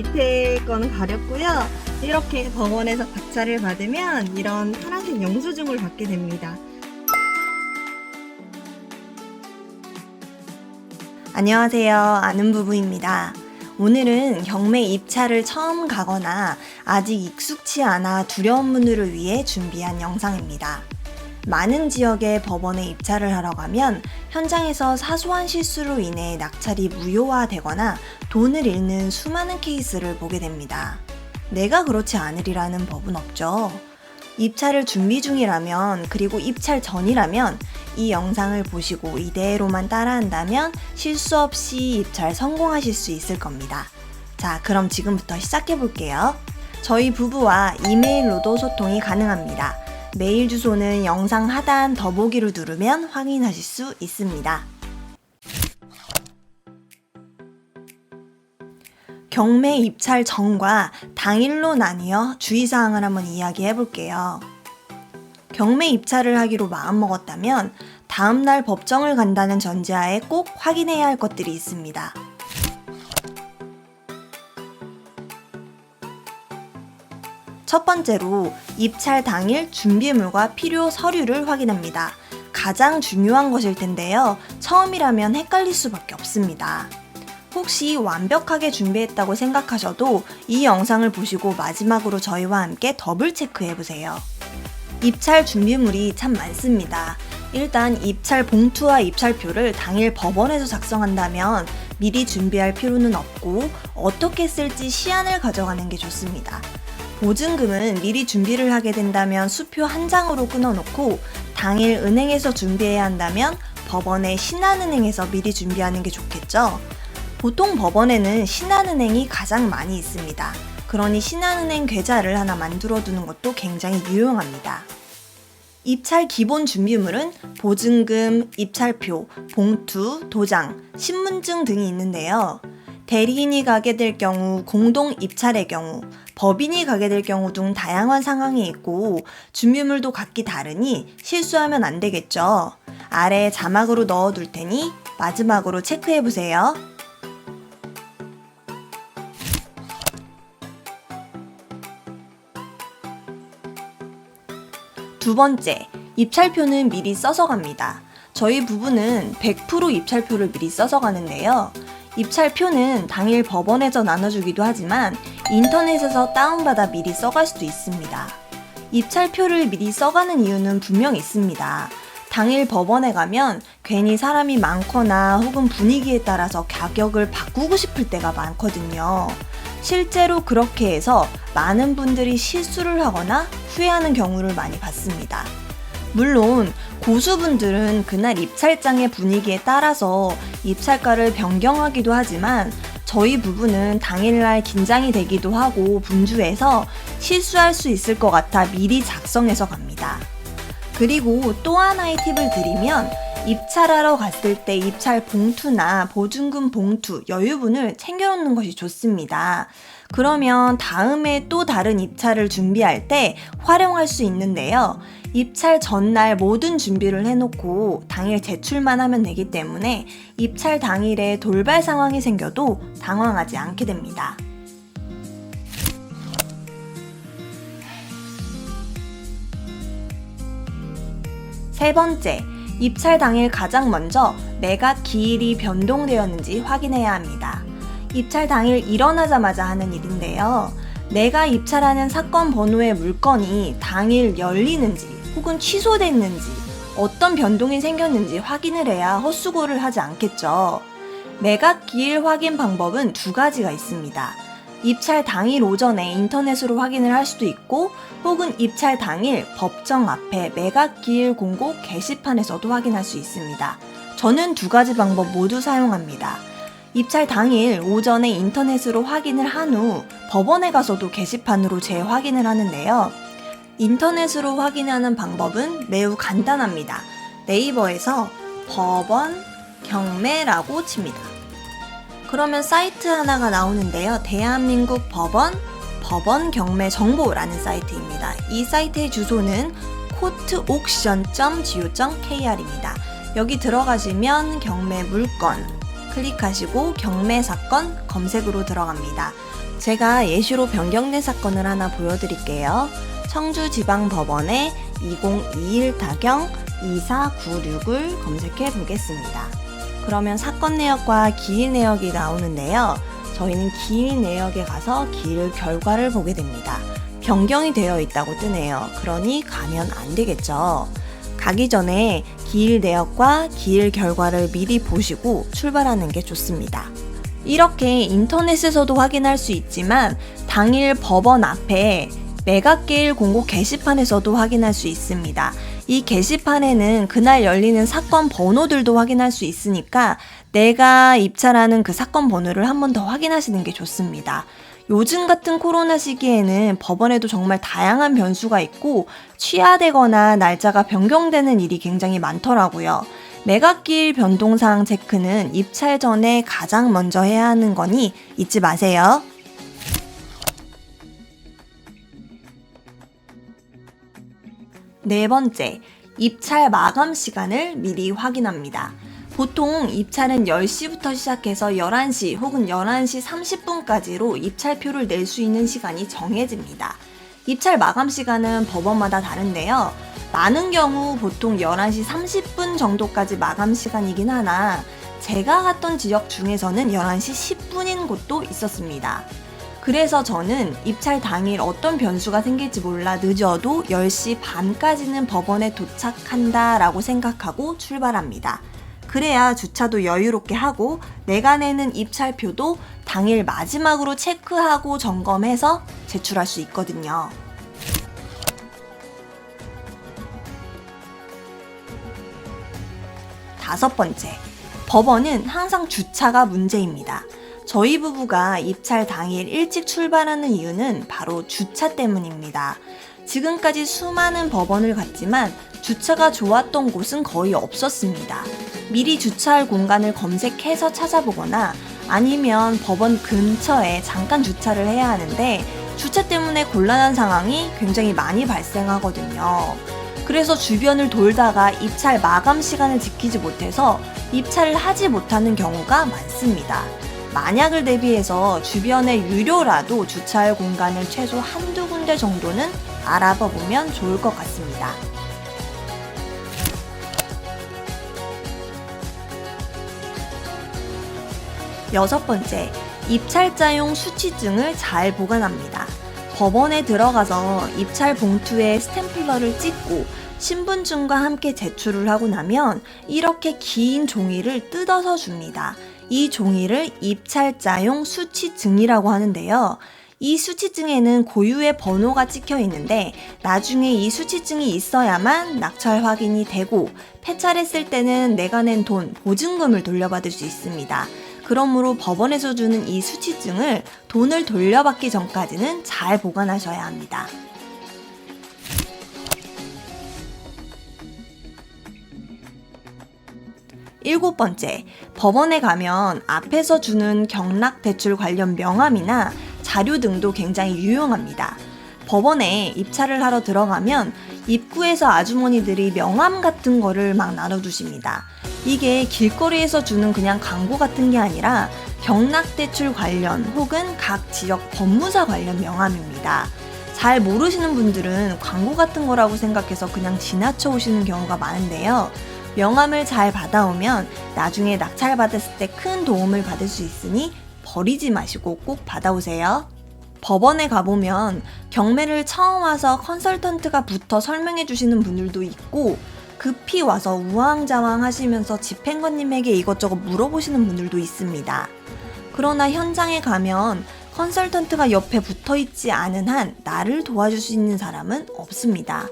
밑에 거는 가렸고요. 이렇게 법원에서 박차를 받으면 이런 파란색 영수증을 받게 됩니다. 안녕하세요. 아는 부부입니다. 오늘은 경매 입찰을 처음 가거나 아직 익숙치 않아 두려운 분들을 위해 준비한 영상입니다. 많은 지역의 법원에 입찰을 하러 가면 현장에서 사소한 실수로 인해 낙찰이 무효화되거나 돈을 잃는 수많은 케이스를 보게 됩니다. 내가 그렇지 않으리라는 법은 없죠. 입찰을 준비 중이라면 그리고 입찰 전이라면 이 영상을 보시고 이대로만 따라한다면 실수 없이 입찰 성공하실 수 있을 겁니다. 자, 그럼 지금부터 시작해 볼게요. 저희 부부와 이메일로도 소통이 가능합니다. 메일 주소는 영상 하단 더보기를 누르면 확인하실 수 있습니다. 경매 입찰 전과 당일로 나뉘어 주의사항을 한번 이야기해 볼게요. 경매 입찰을 하기로 마음먹었다면 다음날 법정을 간다는 전제하에 꼭 확인해야 할 것들이 있습니다. 첫 번째로 입찰 당일 준비물과 필요 서류를 확인합니다. 가장 중요한 것일 텐데요. 처음이라면 헷갈릴 수밖에 없습니다. 혹시 완벽하게 준비했다고 생각하셔도 이 영상을 보시고 마지막으로 저희와 함께 더블 체크해 보세요. 입찰 준비물이 참 많습니다. 일단 입찰 봉투와 입찰표를 당일 법원에서 작성한다면 미리 준비할 필요는 없고 어떻게 쓸지 시안을 가져가는 게 좋습니다. 보증금은 미리 준비를 하게 된다면 수표 한 장으로 끊어놓고 당일 은행에서 준비해야 한다면 법원의 신한은행에서 미리 준비하는 게 좋겠죠. 보통 법원에는 신한은행이 가장 많이 있습니다. 그러니 신한은행 계좌를 하나 만들어 두는 것도 굉장히 유용합니다. 입찰 기본 준비물은 보증금, 입찰표, 봉투, 도장, 신분증 등이 있는데요. 대리인이 가게 될 경우, 공동 입찰의 경우, 법인이 가게 될 경우 등 다양한 상황이 있고 준비물도 각기 다르니 실수하면 안 되겠죠. 아래 자막으로 넣어 둘 테니 마지막으로 체크해 보세요. 두 번째, 입찰표는 미리 써서 갑니다. 저희 부부는 100% 입찰표를 미리 써서 가는데요. 입찰표는 당일 법원에서 나눠주기도 하지만 인터넷에서 다운받아 미리 써갈 수도 있습니다. 입찰표를 미리 써가는 이유는 분명 있습니다. 당일 법원에 가면 괜히 사람이 많거나 혹은 분위기에 따라서 가격을 바꾸고 싶을 때가 많거든요. 실제로 그렇게 해서 많은 분들이 실수를 하거나 후회하는 경우를 많이 봤습니다. 물론 고수분들은 그날 입찰장의 분위기에 따라서 입찰가를 변경하기도 하지만 저희 부부는 당일날 긴장이 되기도 하고 분주해서 실수할 수 있을 것 같아 미리 작성해서 갑니다. 그리고 또 하나의 팁을 드리면 입찰하러 갔을 때 입찰 봉투나 보증금 봉투, 여유분을 챙겨놓는 것이 좋습니다. 그러면 다음에 또 다른 입찰을 준비할 때 활용할 수 있는데요. 입찰 전날 모든 준비를 해놓고 당일 제출만 하면 되기 때문에 입찰 당일에 돌발 상황이 생겨도 당황하지 않게 됩니다. 세 번째, 입찰 당일 가장 먼저 매각 기일이 변동되었는지 확인해야 합니다. 입찰 당일 일어나자마자 하는 일인데요. 내가 입찰하는 사건 번호의 물건이 당일 열리는지 혹은 취소됐는지 어떤 변동이 생겼는지 확인을 해야 헛수고를 하지 않겠죠. 매각 기일 확인 방법은 두 가지가 있습니다. 입찰 당일 오전에 인터넷으로 확인을 할 수도 있고 혹은 입찰 당일 법정 앞에 매각 기일 공고 게시판에서도 확인할 수 있습니다. 저는 두 가지 방법 모두 사용합니다. 입찰 당일 오전에 인터넷으로 확인을 한 후 법원에 가서도 게시판으로 재확인을 하는데요. 인터넷으로 확인하는 방법은 매우 간단합니다. 네이버에서 법원 경매라고 칩니다. 그러면 사이트 하나가 나오는데요. 대한민국 법원 법원 경매 정보라는 사이트입니다. 이 사이트의 주소는 courtauction.go.kr입니다. 여기 들어가시면 경매 물건 클릭하시고 경매 사건 검색으로 들어갑니다. 제가 예시로 변경된 사건을 하나 보여드릴게요. 청주지방법원의 2021 타경 2496을 검색해 보겠습니다. 그러면 사건 내역과 기일 내역이 나오는데요. 저희는 기일 내역에 가서 기일 결과를 보게 됩니다. 변경이 되어 있다고 뜨네요. 그러니 가면 안 되겠죠. 가기 전에 기일 내역과 기일 결과를 미리 보시고 출발하는 게 좋습니다. 이렇게 인터넷에서도 확인할 수 있지만 당일 법원 앞에 매각계일 공고 게시판에서도 확인할 수 있습니다. 이 게시판에는 그날 열리는 사건 번호들도 확인할 수 있으니까 내가 입찰하는 그 사건 번호를 한 번 더 확인하시는 게 좋습니다. 요즘 같은 코로나 시기에는 법원에도 정말 다양한 변수가 있고 취하되거나 날짜가 변경되는 일이 굉장히 많더라고요. 매각기일 변동사항 체크는 입찰 전에 가장 먼저 해야 하는 거니 잊지 마세요. 네 번째, 입찰 마감 시간을 미리 확인합니다. 보통 입찰은 10시부터 시작해서 11시 혹은 11시 30분까지로 입찰표를 낼 수 있는 시간이 정해집니다. 입찰 마감 시간은 법원마다 다른데요. 많은 경우 보통 11시 30분 정도까지 마감 시간이긴 하나 제가 갔던 지역 중에서는 11시 10분인 곳도 있었습니다. 그래서 저는 입찰 당일 어떤 변수가 생길지 몰라 늦어도 10시 반까지는 법원에 도착한다 라고 생각하고 출발합니다. 그래야 주차도 여유롭게 하고 내가 내는 입찰표도 당일 마지막으로 체크하고 점검해서 제출할 수 있거든요. 다섯 번째, 법원은 항상 주차가 문제입니다. 저희 부부가 입찰 당일 일찍 출발하는 이유는 바로 주차 때문입니다. 지금까지 수많은 법원을 갔지만 주차가 좋았던 곳은 거의 없었습니다. 미리 주차할 공간을 검색해서 찾아보거나 아니면 법원 근처에 잠깐 주차를 해야 하는데 주차 때문에 곤란한 상황이 굉장히 많이 발생하거든요. 그래서 주변을 돌다가 입찰 마감 시간을 지키지 못해서 입찰을 하지 못하는 경우가 많습니다. 만약을 대비해서 주변에 유료라도 주차할 공간을 최소 한두 군데 정도는 알아봐 보면 좋을 것 같습니다. 여섯 번째, 입찰자용 수취증을 잘 보관합니다. 법원에 들어가서 입찰 봉투에 스탬플러를 찍고 신분증과 함께 제출을 하고 나면 이렇게 긴 종이를 뜯어서 줍니다. 이 종이를 입찰자용 수취증이라고 하는데요. 이 수취증에는 고유의 번호가 찍혀 있는데 나중에 이 수취증이 있어야만 낙찰 확인이 되고 폐찰했을 때는 내가 낸 돈, 보증금을 돌려받을 수 있습니다. 그러므로 법원에서 주는 이 수취증을 돈을 돌려받기 전까지는 잘 보관하셔야 합니다. 일곱 번째, 법원에 가면 앞에서 주는 경락 대출 관련 명함이나 자료 등도 굉장히 유용합니다. 법원에 입찰을 하러 들어가면 입구에서 아주머니들이 명함 같은 거를 막 나눠주십니다. 이게 길거리에서 주는 그냥 광고 같은 게 아니라 경락대출 관련 혹은 각 지역 법무사 관련 명함입니다. 잘 모르시는 분들은 광고 같은 거라고 생각해서 그냥 지나쳐 오시는 경우가 많은데요. 명함을 잘 받아오면 나중에 낙찰 받았을 때 큰 도움을 받을 수 있으니 버리지 마시고 꼭 받아오세요. 법원에 가보면 경매를 처음 와서 컨설턴트가 붙어 설명해 주시는 분들도 있고 급히 와서 우왕좌왕 하시면서 집행관님에게 이것저것 물어보시는 분들도 있습니다. 그러나 현장에 가면 컨설턴트가 옆에 붙어 있지 않은 한 나를 도와줄 수 있는 사람은 없습니다.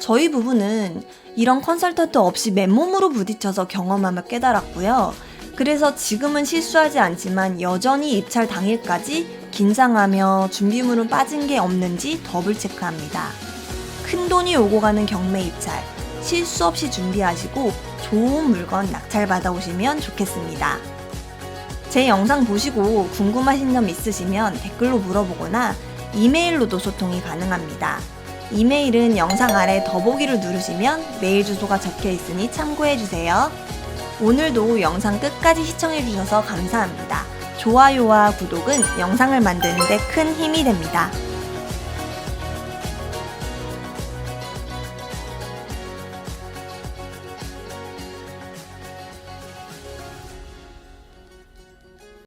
저희 부부는 이런 컨설턴트 없이 맨몸으로 부딪혀서 경험하며 깨달았고요. 그래서 지금은 실수하지 않지만 여전히 입찰 당일까지 긴장하며 준비물은 빠진 게 없는지 더블 체크합니다. 큰 돈이 오고 가는 경매 입찰, 실수 없이 준비하시고 좋은 물건 낙찰 받아 오시면 좋겠습니다. 제 영상 보시고 궁금하신 점 있으시면 댓글로 물어보거나 이메일로도 소통이 가능합니다. 이메일은 영상 아래 더보기를 누르시면 메일 주소가 적혀 있으니 참고해 주세요. 오늘도 영상 끝까지 시청해 주셔서 감사합니다. 좋아요와 구독은 영상을 만드는데 큰 힘이 됩니다.